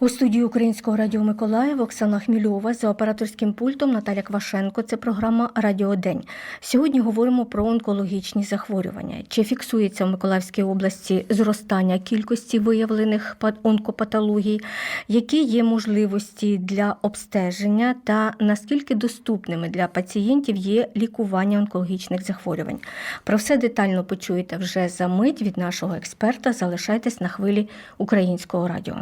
У студії Українського радіо Миколаїв Оксана Хмільова за операторським пультом Наталя Квашенко. Це програма Радіодень. Сьогодні говоримо про онкологічні захворювання. Чи фіксується в Миколаївській області зростання кількості виявлених пат- онкопатологій, які є можливості для обстеження та наскільки доступними для пацієнтів є лікування онкологічних захворювань? Про все детально почуєте вже за мить від нашого експерта. Залишайтесь на хвилі українського радіо.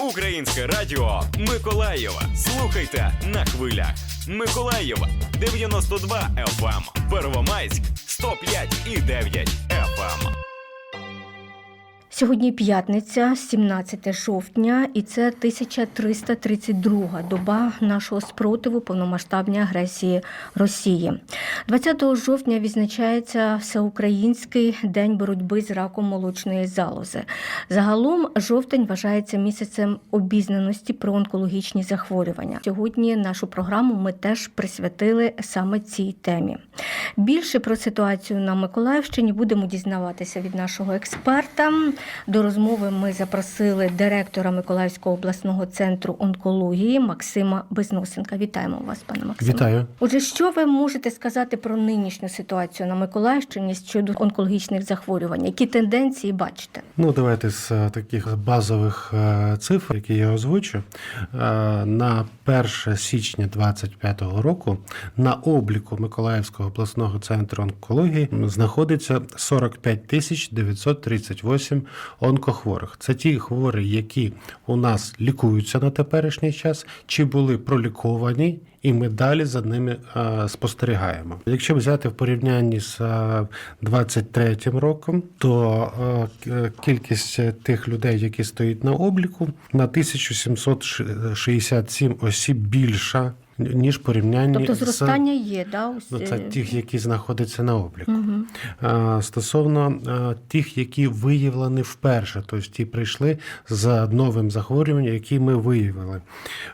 Українське радіо Миколаєва. Слухайте на хвилях. Миколаєва 92 FM. Первомайськ 105 і 9 FM. Сьогодні п'ятниця, 17 жовтня, і це 1332 доба нашого спротиву повномасштабній агресії Росії. 20 жовтня відзначається Всеукраїнський день боротьби з раком молочної залози. Загалом жовтень вважається місяцем обізнаності про онкологічні захворювання. Сьогодні нашу програму ми теж присвятили саме цій темі. Більше про ситуацію на Миколаївщині будемо дізнаватися від нашого експерта. До розмови ми запросили директора Миколаївського обласного центру онкології Максима Безносенка. Вітаємо вас, пане Максиме. Вітаю. Отже, що ви можете сказати про нинішню ситуацію на Миколаївщині щодо онкологічних захворювань? Які тенденції бачите? Ну, давайте з е, таких базових е, цифр, які я озвучу. Е, На 1 січня 2025 року на обліку Миколаївського обласного центру онкології знаходиться 45 тисяч 938 онкохворих. Це ті хворі, які у нас лікуються на теперішній час, чи були проліковані. І ми далі за ними спостерігаємо. Якщо взяти в порівнянні з е, 23 роком, то кількість тих людей, які стоять на обліку, на 1767 осіб більша ніж в порівнянні Тобто з зростання є, да? ось, Ну, е, це тих, які знаходяться на обліку. А, Стосовно а, тих, які виявлені вперше, тобто ті прийшли з новим захворюванням, які ми виявили.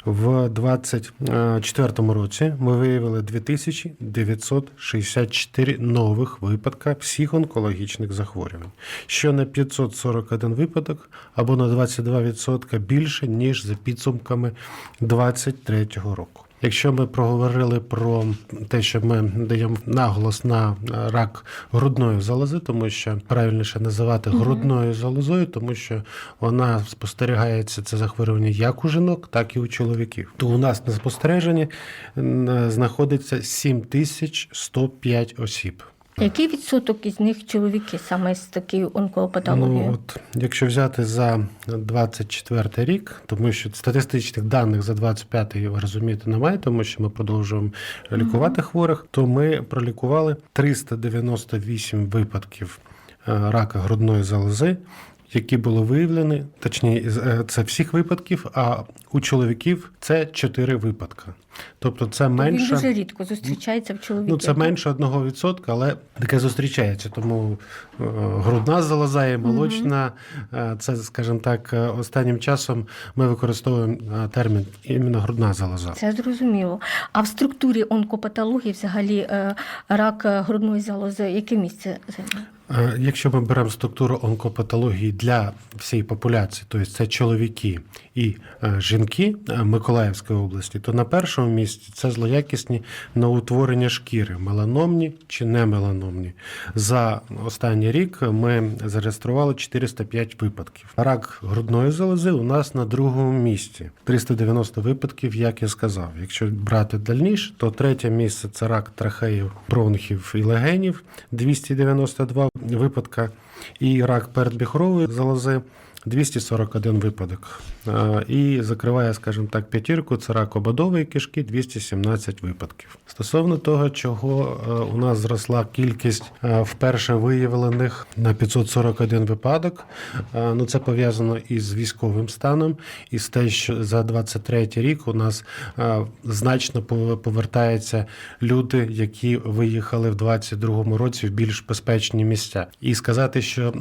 В 2024 році ми виявили 2964 нових випадка всіх онкологічних захворювань, що на 541 випадок або на 22% більше, ніж за підсумками 2023 року. Якщо ми проговорили про те, що ми даємо наголос на рак грудної залози, тому що правильніше називати грудною залозою, тому що вона спостерігається це захворювання як у жінок, так і у чоловіків. То у нас на спостереженні м, знаходиться 7105 осіб. Який відсоток із них чоловіки саме з такою онкопатологією? Ну, от, якщо взяти за 24 рік, тому що статистичних даних за 25 ви розумієте немає, тому що ми продовжуємо лікувати хворих, то ми пролікували 398 випадків е, рака грудної залози. Які були виявлені, точніше, це всіх випадків, а у чоловіків це 4 випадка. Тобто це Він менше. дуже рідко зустрічається в чоловіків. Ну, це менше 1%, але таке зустрічається. Тому е, грудна залоза і молочна, е, це, скажімо так, е, останнім часом ми використовуємо е, термін іменно грудна залоза. Це зрозуміло. А в структурі онкопатології взагалі е, рак е, грудної залози яке місце займає? Якщо ми беремо структуру онкопатології для всієї популяції, тобто це чоловіки і е, жінки е, Миколаївської області, то на першому місці це злоякісні новоутворення шкіри, меланомні чи не меланомні. За останній рік ми зареєстрували 405 випадків. Рак грудної залози у нас на другому місці 390 випадків, як я сказав. Якщо брати дальніше, то третє місце це рак трахеїв, бронхів і легенів 292 випадка, і рак передбіхрової залози 241 випадок. І закриває, скажімо так, п'ятірку, це рак ободової кишки 217 випадків. Стосовно того, чого у нас зросла кількість вперше виявлених на 541 випадок, ну це пов'язано із військовим станом, і з те, що за 23 рік у нас значно пов- повертаються люди, які виїхали в 22 році в більш безпечні місця. І сказати, що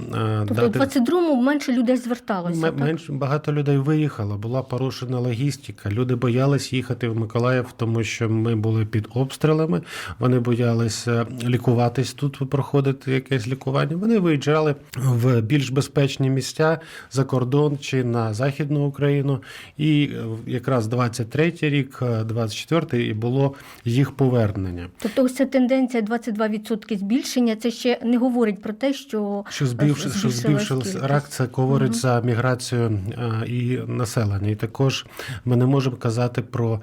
Тобто в 22-му менше людей звернулося зверталося. М- менш багато людей виїхало, була порушена логістика. Люди боялись їхати в Миколаїв, тому що ми були під обстрілами. Вони боялися лікуватись тут, проходити якесь лікування. Вони виїжджали в більш безпечні місця за кордон чи на західну Україну. І е, якраз 23-й рік, е, 24-й і було їх повернення. Тобто ось ця тенденція 22% збільшення, це ще не говорить про те, що Що збільш, що збільшилась рак, це говорить Мгм. За міграцію і населення. І також ми не можемо казати про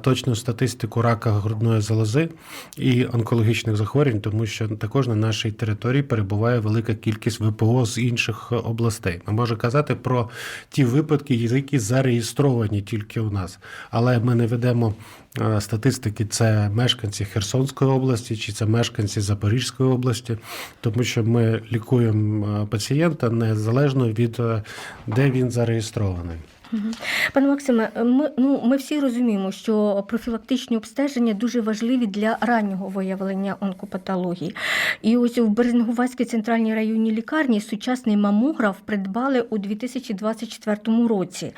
точну статистику рака грудної залози і онкологічних захворювань, тому що також на нашій території перебуває велика кількість ВПО з інших е, областей. Ми можемо казати про ті випадки, які зареєстровані тільки у нас, але ми не ведемо. Е, Статистики це мешканці Херсонської області чи це мешканці Запорізької області, тому що ми лікуємо е, пацієнта незалежно від е, де він зареєстрований. Пане Максиме, ми ну ми всі розуміємо, що профілактичні обстеження дуже важливі для раннього виявлення онкопатології. І ось в Березнегувацькій центральній районній лікарні сучасний мамограф придбали у 2024 році.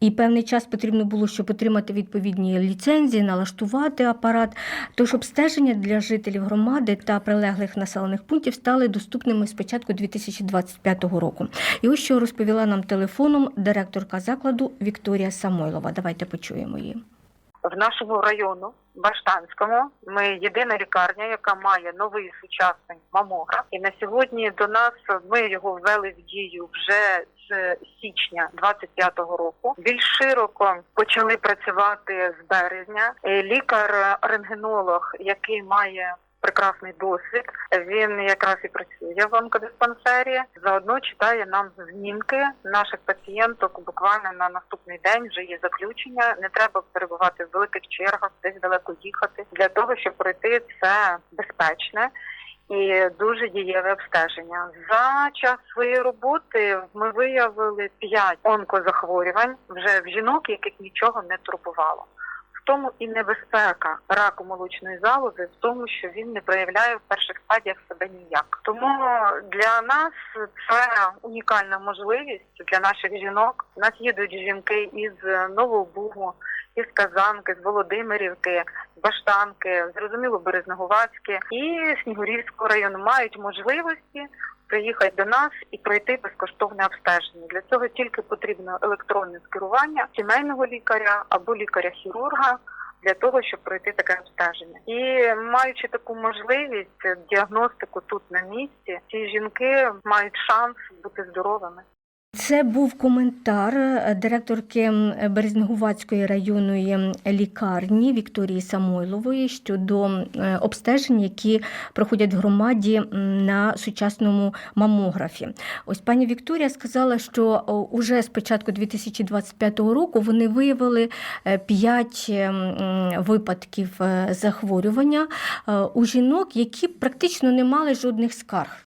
І певний час потрібно було, щоб отримати відповідні ліцензії, налаштувати апарат. Тож обстеження для жителів громади та прилеглих населених пунктів стали доступними з початку 2025 року. І ось що розповіла нам телефоном директорка закладу Вікторія Самойлова. Давайте почуємо її. в нашому району Баштанському. Ми єдина лікарня, яка має новий сучасний мамограф. І на сьогодні до нас ми його ввели в дію вже з січня 25-го року. Більш широко почали працювати з березня. Е, Лікар-рентгенолог, який має прекрасний досвід. Він якраз і працює в онкодиспансері. Заодно читає нам знімки наших пацієнток. Буквально на наступний день вже є заключення. Не треба перебувати в великих чергах, десь далеко їхати для того, щоб пройти це безпечне. І дуже дієве обстеження за час своєї роботи. Ми виявили п'ять онкозахворювань вже в жінок, яких нічого не турбувало. Тому і небезпека раку молочної залози в тому, що він не проявляє в перших стадіях себе ніяк. Тому для нас це унікальна можливість для наших жінок. У нас їдуть жінки із Нового Бугу, із Казанки, з Володимирівки, з Баштанки, зрозуміло, Березнегувацьке і Снігурівського району мають можливості приїхати до нас і пройти безкоштовне обстеження. Для цього тільки потрібно електронне скерування сімейного лікаря або лікаря-хірурга. Для того щоб пройти таке обстеження, і маючи таку можливість діагностику тут на місці, ці жінки мають шанс бути здоровими. Це був коментар е, директорки м, районної лікарні Вікторії Самойлової щодо е, обстежень, які проходять в громаді на сучасному мамографі. Ось пані Вікторія сказала, що уже з початку 2025 року вони виявили 5 випадків е, захворювання е, у жінок, які практично не мали жодних скарг.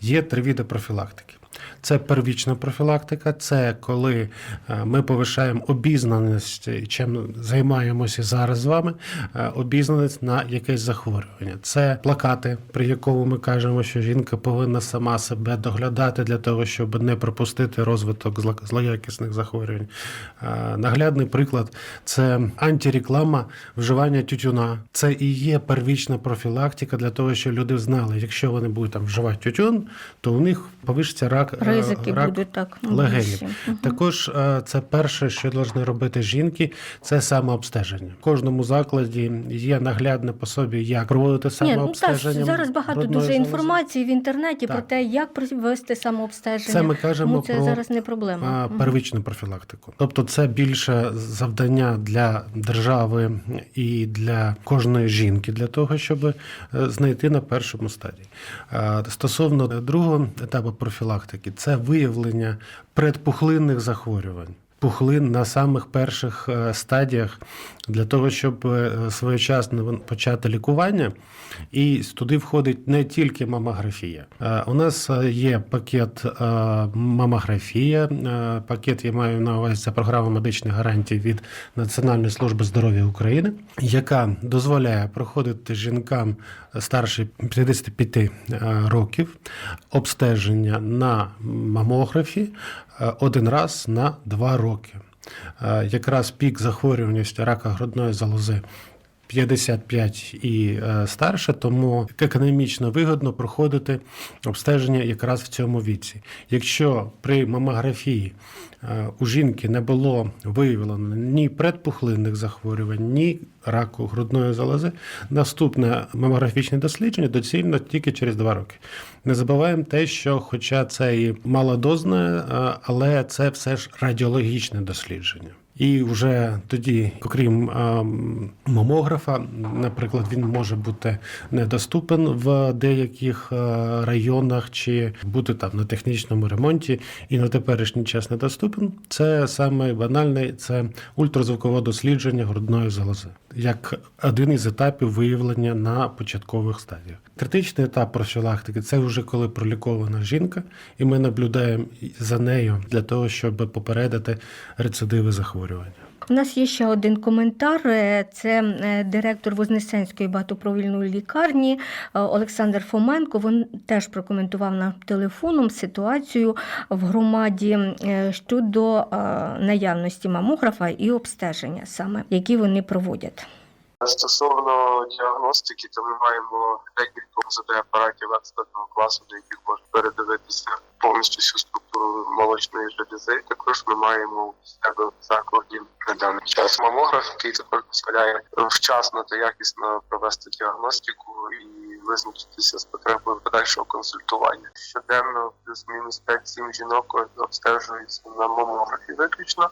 Є три види профілактики. Це первічна профілактика, це коли е, ми повишаємо обізнаність, чим займаємося зараз з вами, е, обізнаність на якесь захворювання. Це плакати, при якому ми кажемо, що жінка повинна сама себе доглядати для того, щоб не пропустити розвиток зло- злоякісних захворювань. Е, Наглядний приклад це антиреклама вживання тютюна. Це і є первічна профілактика для того, щоб люди знали, якщо вони будуть там вживати тютюн, то у них повишиться рак. Е, Ризики рак будуть так легенів. більші. Також е, це перше, що повинні робити жінки, це самообстеження. В кожному закладі є наглядне пособі, як проводити Ні, ну так, самообстеження. зараз багато дуже залози. інформації в інтернеті Так. про те, як провести самообстеження. Це ми кажемо Тому це про зараз не проблема. а, первичну профілактику. Тобто це більше завдання для держави і для кожної жінки для того, щоб е, знайти на першому стадії. Стосовно другого етапу профілактики, це виявлення предпухлинних захворювань. Пухлин на самих перших е, стадіях для того, щоб е, своєчасно почати лікування, і туди входить не тільки мамографія. Е, У нас є пакет мамографія. Пакет я маю на увазі це програма медичних гарантій від Національної служби здоров'я України, яка дозволяє проходити жінкам старше 55 е, років обстеження на мамографі один раз на два роки. Е, Якраз пік захворюваності рака грудної залози 55 і е, старше, тому економічно вигодно проходити обстеження якраз в цьому віці. Якщо при мамографії е, у жінки не було виявлено ні предпухлинних захворювань, ні раку грудної залози, наступне мамографічне дослідження доцільно тільки через два роки. Не забуваємо те, що, хоча це і малодозне, е, але це все ж радіологічне дослідження. І вже тоді, окрім мамографа, наприклад, він може бути недоступен в деяких районах чи бути там на технічному ремонті, і на теперішній час недоступен. Це саме банальне, це ультразвукове дослідження грудної залози, як один із етапів виявлення на початкових стадіях. Критичний етап профілактики це вже коли пролікована жінка, і ми наблюдаємо за нею для того, щоб попередити рецидиви захворювання. У нас є ще один коментар. Е, Це е, директор Вознесенської багатопровільної лікарні е, Олександр Фоменко. Він теж прокоментував на телефоном ситуацію в громаді щодо наявності мамографа і обстеження, саме які вони проводять. Стосовно діагностики, то ми маємо декілька апаратів експертного класу, до яких можна передивитися повністю всю структуру молочної желези. Також ми маємо у себе в на даний час мамограф, який також дозволяє вчасно та якісно провести діагностику і визначитися з потребою подальшого консультування. Щоденно плюс-мінус 5-7 жінок обстежуються на мамографі виключно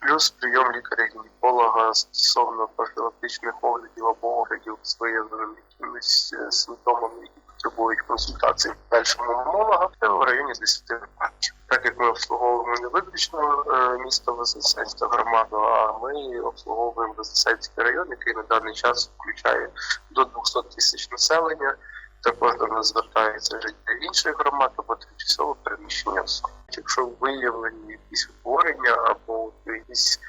плюс прийом лікаря-гінеколога стосовно профілактичних оглядів або оглядів з виявленими якимись е, симптомами, які потребують консультації першого мамолога, в районі 10 випадків. Так як ми обслуговуємо не виключно е, місто Вознесенськ громаду, а ми обслуговуємо Вознесенський район, який на даний час включає до 200 тисяч населення. Також до нас звертаються жителі інших громад або тимчасово переміщення особи. Якщо виявлені якісь утворення або якісь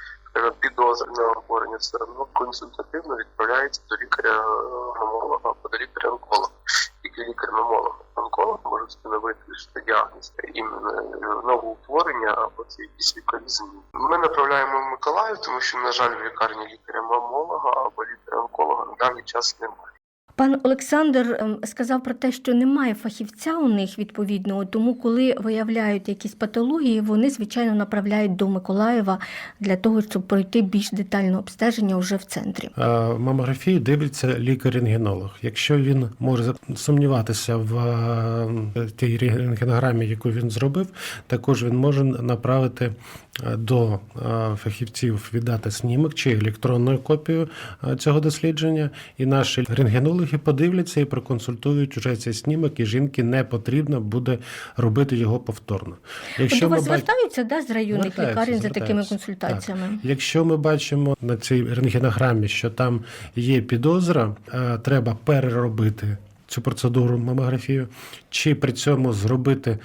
підозри утворення, все одно консультативно відправляється до лікаря-мамолога або до лікаря-онколога. Тільки лікар-мамолог онколог може встановити що діагноз іменно новоутворення або це якісь лікарізм. Ми направляємо в Миколаїв, тому що, на жаль, в лікарні лікаря-мемолога або лікаря-онколога на даний час немає. Пан Олександр ем, сказав про те, що немає фахівця у них відповідного, тому коли виявляють якісь патології, вони звичайно направляють до Миколаєва для того, щоб пройти більш детальне обстеження вже в центрі. Е, Мамографію дивиться лікар-рентгенолог. Якщо він може сумніватися в е, тій рентгенограмі, яку він зробив, також він може направити до е, фахівців віддати снімок чи електронну копію е, цього дослідження, і наші рентгенологи подивляться і проконсультують уже цей снімок, і жінки не потрібно буде робити його повторно. До вас ми бач- звертаються да, з районних лікарень за такими консультаціями. Якщо ми бачимо на цій рентгенограмі, що там є підозра, е, треба переробити цю процедуру мамографію, чи при цьому зробити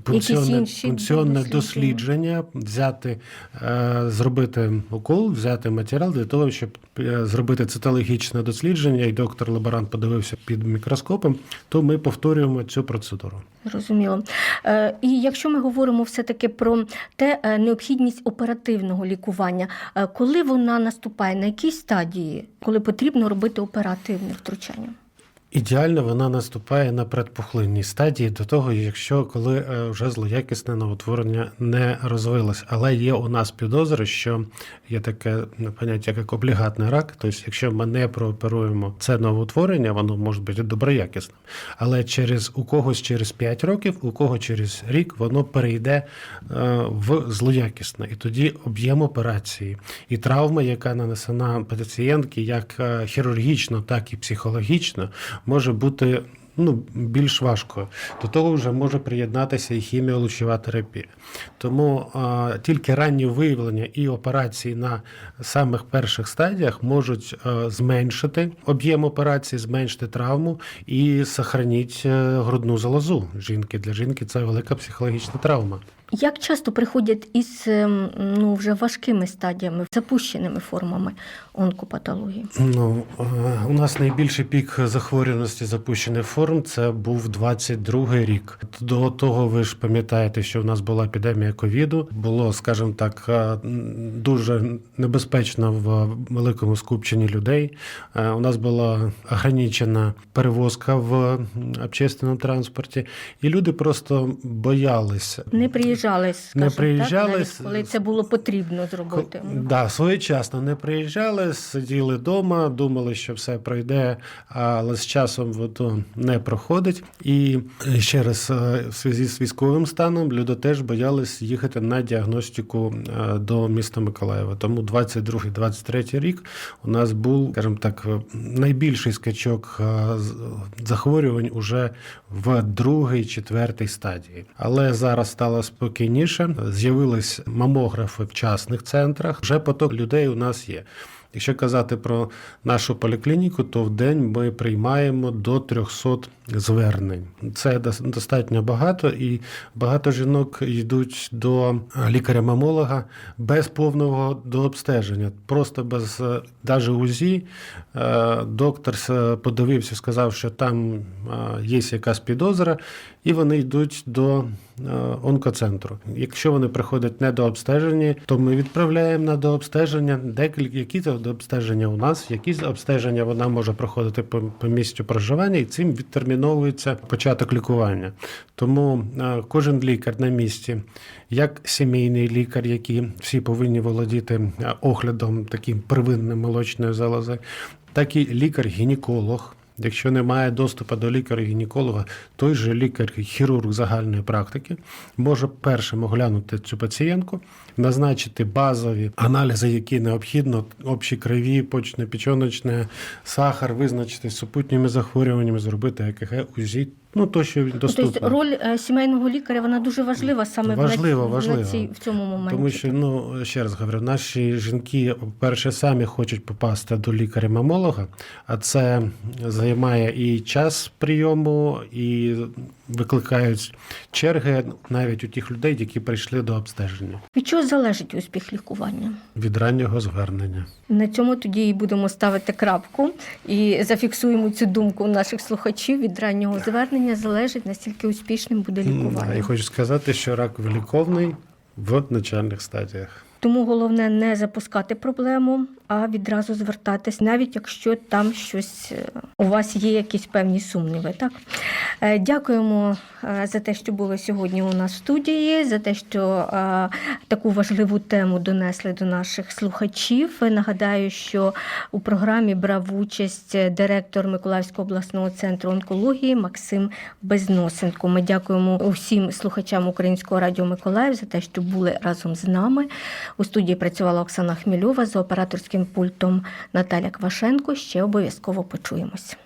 пункціонне, інші пункціонне дослідження. дослідження, взяти, е, зробити укол, взяти матеріал для того, щоб е, зробити цитологічне дослідження, і доктор лаборант подивився під мікроскопом, то ми повторюємо цю процедуру. Зрозуміло. Е, І якщо ми говоримо все-таки про те необхідність оперативного лікування, коли вона наступає, на якій стадії, коли потрібно робити оперативне втручання? Ідеально вона наступає на предпухлинній стадії до того, якщо коли е, вже злоякісне новотворення не розвилось. Але є у нас підозри, що є таке поняття як облігатний рак. Тобто, якщо ми не прооперуємо це новоутворення, воно може бути доброякісним. Але через у когось через 5 років, у кого через рік воно перейде е, в злоякісне. І тоді об'єм операції і травма, яка нанесена пацієнтки, як е, хірургічно, так і психологічно, може бути. Ну, більш важко. До того вже може приєднатися і хіміолучова терапія. Тому а, тільки ранні виявлення і операції на самих перших стадіях можуть а, зменшити об'єм операції, зменшити травму і сохранити е, грудну залозу жінки. Для жінки це велика психологічна травма. Як часто приходять із ем, ну, вже важкими стадіями, запущеними формами онкопатології? Ну, е, у нас найбільший пік захворюваності запущених форм це був 22 рік. До того ви ж пам'ятаєте, що у нас була епідемія ковіду. Було, скажімо так, е, дуже небезпечно в великому скупченні людей. Е, У нас була ограничена перевозка в общественному транспорті, і люди просто боялися. Не приїжджали, скажімо, приїжджали так, навіть, коли це було потрібно зробити. Да, своєчасно не приїжджали, сиділи вдома, думали, що все пройде, але з часом воно не проходить. І ще раз, е, в зв'язку з військовим станом люди теж боялись їхати на діагностику е, до міста Миколаєва. Тому 22-23 рік у нас був, скажімо так, е, найбільший скачок захворювань уже в другій, четвертій стадії. Але зараз стало спокійніше. З'явились мамографи в частних центрах. Вже поток людей у нас є. Якщо казати про нашу поліклініку, то в день ми приймаємо до 300 звернень. Це достатньо багато, і багато жінок йдуть до лікаря-мамолога без повного дообстеження, просто без навіть УЗІ. Е, Доктор подивився, сказав, що там е, є якась підозра, і вони йдуть до е, онкоцентру. Якщо вони приходять не до обстеження, то ми відправляємо на дообстеження. Декілька які дообстеження у нас, які обстеження вона може проходити по, по місцю проживання, і цим відтерміновується початок лікування. Тому е, кожен лікар на місці, як сімейний лікар, які всі повинні володіти е, оглядом таким первинним молочної залози, так і лікар-гінеколог. Якщо немає доступу до лікаря-гінеколога, той же лікар-хірург загальної практики може першим оглянути цю пацієнтку, назначити базові аналізи, які необхідно, общі крові, почне печоночне, сахар, визначити супутніми захворюваннями, зробити ЕКГ, УЗІ, ну то, що доступно. Тобто роль е, сімейного лікаря вона дуже важлива саме Важливо, в, на, важливо. На цій, в цьому моменті. Тому що, ну ще раз говорю, наші жінки, перше, самі хочуть попасти до лікаря-мамолога, а це займає і час прийому, і викликають черги навіть у тих людей, які прийшли до обстеження Від чого залежить успіх лікування? від раннього звернення. На цьому тоді і будемо ставити крапку і зафіксуємо цю думку наших слухачів. Від раннього звернення залежить настільки успішним буде лікування. І хочу сказати, що рак виліковний в начальних стадіях. Тому головне не запускати проблему, а відразу звертатись, навіть якщо там щось е, у вас є якісь певні сумніви. Так дякуємо е, за те, що були сьогодні у нас в студії, за те, що е, таку важливу тему донесли до наших слухачів. Нагадаю, що у програмі брав участь директор Миколаївського обласного центру онкології Максим Безносенко. Ми дякуємо усім слухачам Українського радіо Миколаїв за те, що були разом з нами. У студії працювала Оксана Хмільова за операторським пультом Наталя Квашенко. Ще обов'язково почуємось.